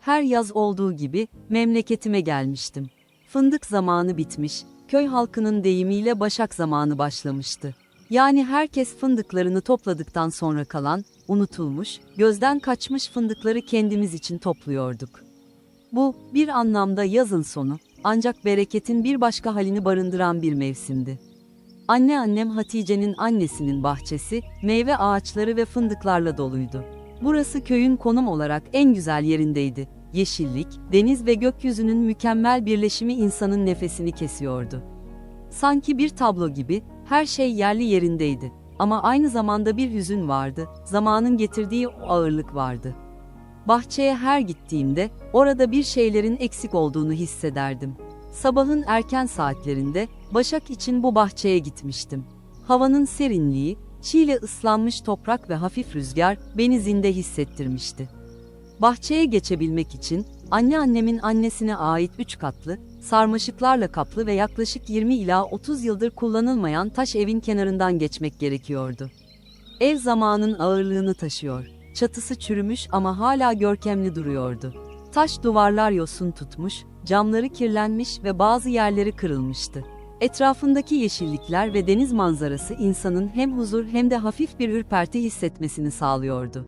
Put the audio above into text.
Her yaz olduğu gibi memleketime gelmiştim. Fındık zamanı bitmiş, köy halkının deyimiyle başak zamanı başlamıştı. Yani herkes fındıklarını topladıktan sonra kalan, unutulmuş, gözden kaçmış fındıkları kendimiz için topluyorduk. Bu, bir anlamda yazın sonu, ancak bereketin bir başka halini barındıran bir mevsimdi. Anneannem Hatice'nin annesinin bahçesi, meyve ağaçları ve fındıklarla doluydu. Burası köyün konum olarak en güzel yerindeydi. Yeşillik, deniz ve gökyüzünün mükemmel birleşimi insanın nefesini kesiyordu. Sanki bir tablo gibi, her şey yerli yerindeydi. Ama aynı zamanda bir hüzün vardı, zamanın getirdiği o ağırlık vardı. Bahçeye her gittiğimde, orada bir şeylerin eksik olduğunu hissederdim. Sabahın erken saatlerinde, Başak için bu bahçeye gitmiştim. Havanın serinliği, çiğle ıslanmış toprak ve hafif rüzgar beni zinde hissettirmişti. Bahçeye geçebilmek için, anneannemin annesine ait üç katlı, sarmaşıklarla kaplı ve yaklaşık 20 ila 30 yıldır kullanılmayan taş evin kenarından geçmek gerekiyordu. Ev zamanın ağırlığını taşıyor. Çatısı çürümüş ama hala görkemli duruyordu. Taş duvarlar yosun tutmuş, camları kirlenmiş ve bazı yerleri kırılmıştı. Etrafındaki yeşillikler ve deniz manzarası insanın hem huzur hem de hafif bir ürperti hissetmesini sağlıyordu.